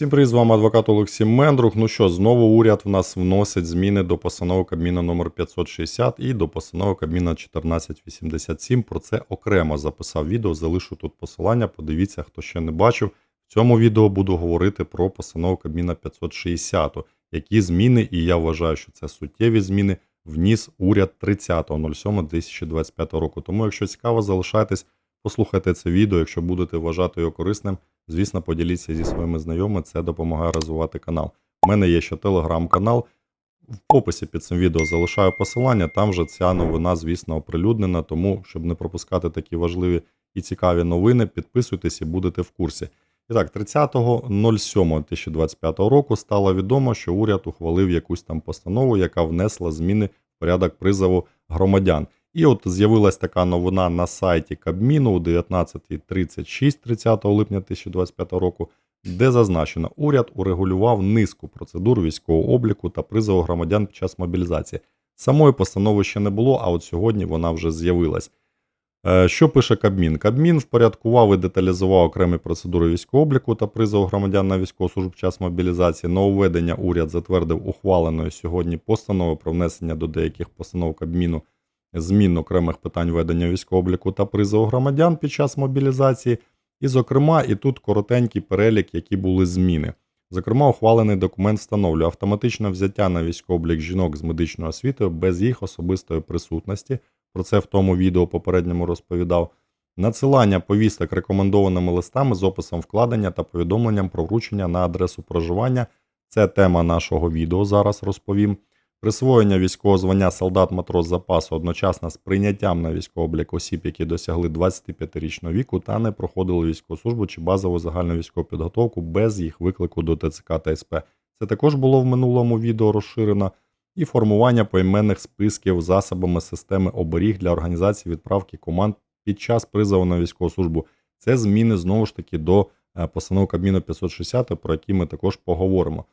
Всім привіт, з вами адвокат Олексій Мендрух. Ну що, знову уряд в нас вносить зміни до постанови Кабміна номер 560 і до постанови Кабміна 1487. Про це окремо записав відео. Залишу тут посилання. Подивіться, хто ще не бачив. В цьому відео буду говорити про постанову Кабміна 560, які зміни, і я вважаю, що це суттєві зміни, вніс уряд 30.07.2025 року. Тому, якщо цікаво, залишайтесь, послухайте це відео. Якщо будете вважати його корисним, звісно, поділіться зі своїми знайомими, це допомагає розвивати канал. У мене є ще телеграм-канал. В описі під цим відео залишаю посилання. Там же ця новина, звісно, оприлюднена. Тому, щоб не пропускати такі важливі і цікаві новини, підписуйтесь і будете в курсі. І так, 30.07.2025 року стало відомо, що уряд ухвалив якусь там постанову, яка внесла зміни в порядок призову громадян. І от з'явилась така новина на сайті Кабміну у 19.36 30 липня 2025 року, де зазначено, уряд урегулював низку процедур військового обліку та призову громадян під час мобілізації. Самої постанови ще не було, а от сьогодні вона вже з'явилась. Е, Що пише Кабмін? Кабмін впорядкував і деталізував окремі процедури військового обліку та призову громадян на військову службу під час мобілізації. На уведення уряд затвердив ухваленою сьогодні постанови про внесення до деяких постанов Кабміну змін окремих питань ведення військового обліку та призову громадян під час мобілізації. І, зокрема, і тут коротенький перелік, які були зміни. Зокрема, ухвалений документ встановлює автоматичне взяття на військовий облік жінок з медичною освітою без їх особистої присутності. Про це в тому відео попередньому розповідав. Надсилання повісток рекомендованими листами з описом вкладення та повідомленням про вручення на адресу проживання. Це тема нашого відео. Зараз розповім. Присвоєння військового звання солдат-матрос запасу одночасно з прийняттям на військовий облік осіб, які досягли 25-річного віку та не проходили військову службу чи базову загальну військову підготовку без їх виклику до ТЦК та СП. Це також було в минулому відео розширено. І формування поіменних списків засобами системи оберіг для організації відправки команд під час призову на військову службу. Це зміни знову ж таки до е, постанови Кабміну 560, про які ми також поговоримо.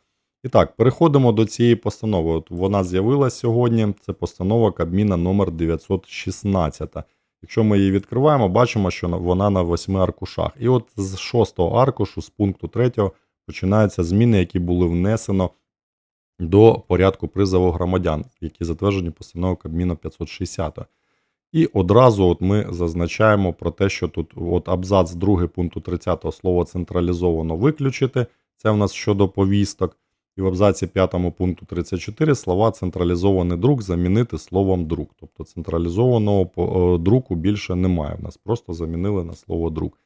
І так, переходимо до цієї постанови. От вона з'явилася сьогодні. Це постанова Кабміна номер 916. Якщо ми її відкриваємо, бачимо, що вона на восьми аркушах. І от з шостого аркушу, з пункту третього, починаються зміни, які були внесено до порядку призову громадян, які затверджені постановою Кабміну 560. І одразу от ми зазначаємо про те, що тут от абзац 2 пункту 30 слово централізовано виключити. Це в нас щодо повісток. І в абзаці 5 пункту 34 слова централізований друк замінити словом друк. Тобто централізованого е, друку більше немає. В нас просто замінили на слово друк.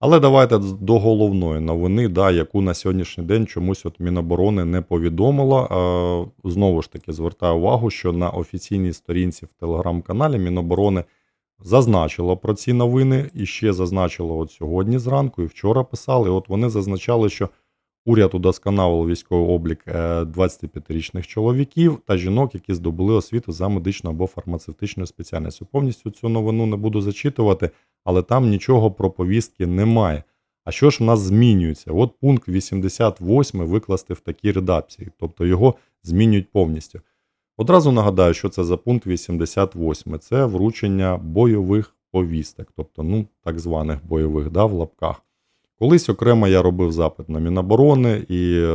Але давайте до головної новини, да, яку на сьогоднішній день чомусь от Міноборони не повідомила. Е, Знову ж таки, звертаю увагу, що на офіційній сторінці в телеграм-каналі Міноборони зазначило про ці новини і ще зазначило от сьогодні зранку, і вчора писали. От вони зазначали, що уряд удосконалив військовий облік е, 25-річних чоловіків та жінок, які здобули освіту за медичною або фармацевтичною спеціальністю. Повністю цю новину не буду зачитувати, але там нічого про повістки немає. А що ж в нас змінюється? От пункт 88 викласти в такій редакції, тобто його змінюють повністю. Одразу нагадаю, що це за пункт 88. Це вручення бойових повісток, тобто, ну, так званих бойових, да, в лапках. Колись окремо я робив запит на Міноборони і е,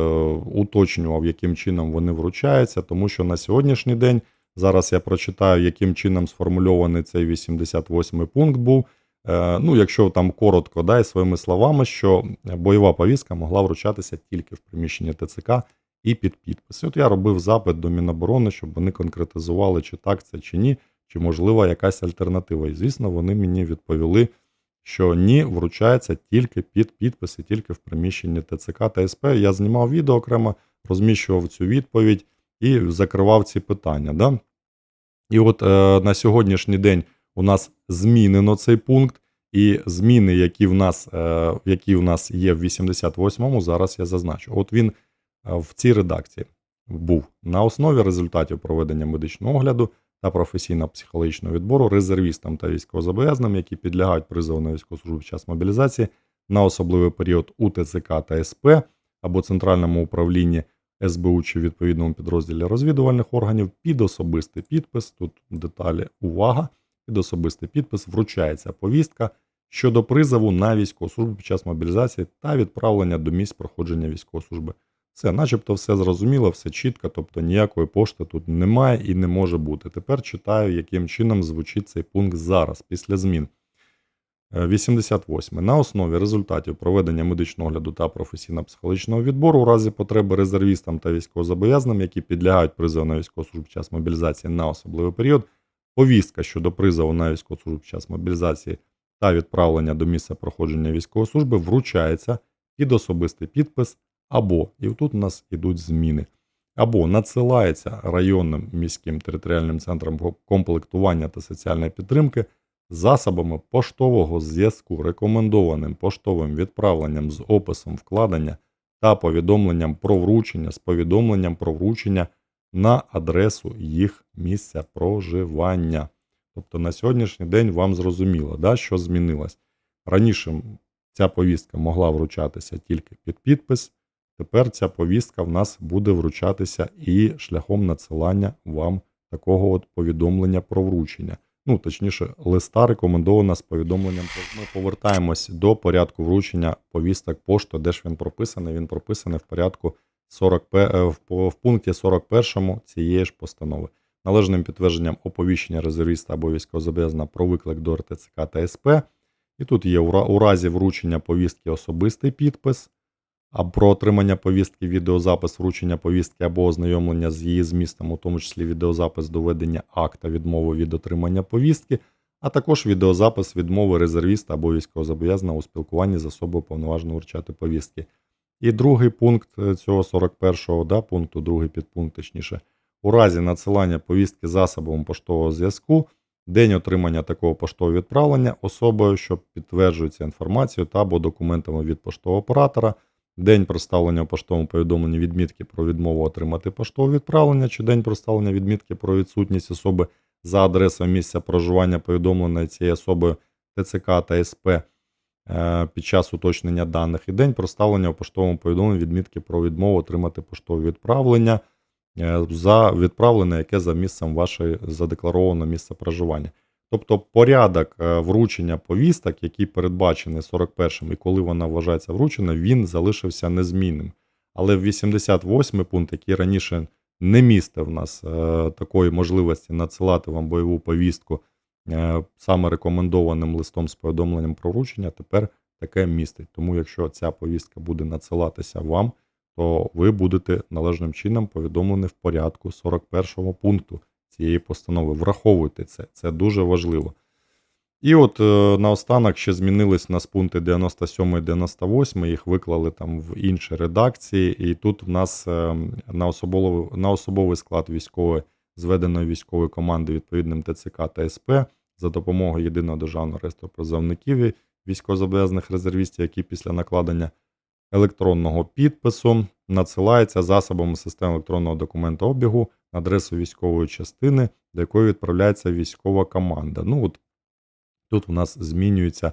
уточнював, яким чином вони вручаються, тому що на сьогоднішній день зараз я прочитаю, яким чином сформульований цей 88 пункт був. Е, ну, якщо там коротко, да, і своїми словами, що бойова повістка могла вручатися тільки в приміщенні ТЦК і під підпис. От я робив запит до Міноборони, щоб вони конкретизували, чи так це, чи ні, чи можлива якась альтернатива. І звісно, вони мені відповіли, що ні, вручається тільки під підпис і тільки в приміщенні ТЦК та СП. Я знімав відео окремо, розміщував цю відповідь і закривав ці питання. Да? І от е, на сьогоднішній день у нас змінено цей пункт, і зміни, які в нас, е, які в нас є в 88-му, зараз я зазначу. От він е, в цій редакції був на основі результатів проведення медичного огляду та професійно-психологічного відбору резервістам та військовозобов'язаним, які підлягають призову на військову службу під час мобілізації на особливий період у ТЦК та СП або Центральному управлінні СБУ чи відповідному підрозділі розвідувальних органів під особистий підпис. Тут деталі увага. Під особистий підпис вручається повістка щодо призову на військову службу під час мобілізації та відправлення до місць проходження військової служби. Все, начебто, все зрозуміло, все чітко, тобто ніякої пошти тут немає і не може бути. Тепер читаю, яким чином звучить цей пункт зараз, після змін. Е, 88. На основі результатів проведення медичного огляду та професійно-психологічного відбору у разі потреби резервістам та військовозобов'язаним, які підлягають призову на військову службу час мобілізації на особливий період, повістка щодо призову на військову службу час мобілізації та відправлення до місця проходження військової служби вручається під особистий підпис або, і тут у нас ідуть зміни, або надсилається районним міським територіальним центром комплектування та соціальної підтримки засобами поштового зв'язку, рекомендованим поштовим відправленням з описом вкладення та повідомленням про вручення з повідомленням про вручення на адресу їх місця проживання. Тобто на сьогоднішній день вам зрозуміло, да, що змінилось. Раніше ця повістка могла вручатися тільки під підпис. Тепер ця повістка в нас буде вручатися і шляхом надсилання вам такого от повідомлення про вручення. Ну, точніше, листа рекомендована з повідомленням. Ми повертаємось до порядку вручення повісток пошти, де ж він прописаний. Він прописаний в порядку 40, е, в, пункті 41 цієї ж постанови. Належним підтвердженням оповіщення резервіста або військовозобов'язаного про виклик до РТЦК та СП. І тут є у разі вручення повістки особистий підпис, а про отримання повістки відеозапис вручення повістки або ознайомлення з її змістом, у тому числі відеозапис доведення акта відмови від отримання повістки, а також відеозапис відмови резервіста або військовозобов'язаного у спілкуванні з особою повноваженого вручати повістки. І другий пункт е, цього 41-го да, пункту, другий підпункт, точніше, у разі надсилання повістки засобом поштового зв'язку, день отримання такого поштового відправлення особою, що підтверджується інформацією та або документами від поштового оператора, день проставлення у поштовому повідомленні відмітки про відмову отримати поштове відправлення, чи день проставлення відмітки про відсутність особи за адресою місця проживання повідомленої цією особою ТЦК та СП е, під час уточнення даних, і день проставлення у поштовому повідомленні відмітки про відмову отримати поштове відправлення е, за відправлене, яке за місцем вашої задекларовано місце проживання. Тобто порядок е, вручення повісток, який передбачений 41-м, і коли вона вважається вручена, він залишився незмінним. Але в 88 пункт, який раніше не містив нас е, такої можливості надсилати вам бойову повістку е, саме рекомендованим листом з повідомленням про вручення, тепер таке містить. Тому якщо ця повістка буде надсилатися вам, то ви будете належним чином повідомлені в порядку 41 пункту цієї постанови. Враховуйте це, це дуже важливо. І от е, наостанок ще змінились нас пункти 97 і 98, їх виклали там в інші редакції. І тут в нас е, на особовий, на особовий склад військової зведеної військової команди відповідним ТЦК та СП за допомогою єдиного державного реєстру призовників військовозобов'язаних резервістів, які після накладення електронного підпису надсилається засобами системи електронного документообігу адресу військової частини, до якої відправляється військова команда. Ну от тут у нас змінюється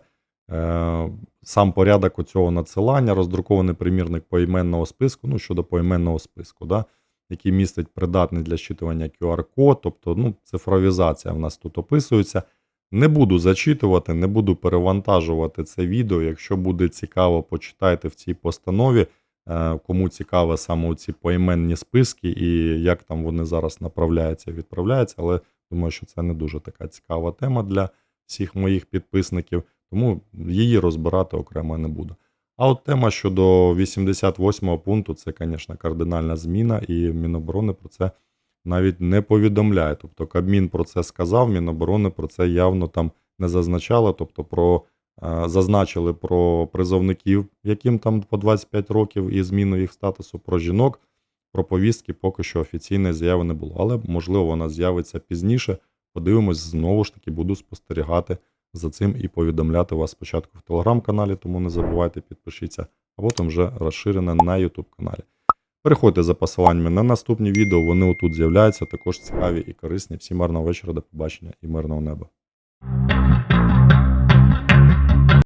е, сам порядок оцього надсилання, роздрукований примірник поіменного списку, ну щодо поіменного списку, да, який містить придатний для щитування QR-код, тобто ну, цифровізація в нас тут описується. Не буду зачитувати, не буду перевантажувати це відео. Якщо буде цікаво, почитайте в цій постанові. Е, Кому цікаво саме ці поіменні списки і як там вони зараз направляються і відправляються, але думаю, що це не дуже така цікава тема для всіх моїх підписників, тому її розбирати окремо не буду. А от тема щодо 88 пункту, це, звісно, кардинальна зміна, і Міноборони про це навіть не повідомляє. Тобто Кабмін про це сказав, Міноборони про це явно там не зазначало. Тобто про зазначили про призовників, яким там по 25 років і зміну їх статусу, про жінок, про повістки поки що офіційної заяви не було. Але можливо вона з'явиться пізніше. Подивимось, знову ж таки буду спостерігати за цим і повідомляти вас спочатку в телеграм-каналі, тому не забувайте підпишіться, а потім вже розширене на YouTube каналі. Переходьте за посиланнями на наступні відео, вони отут з'являються, також цікаві і корисні. Всім гарного вечора, до побачення і мирного неба.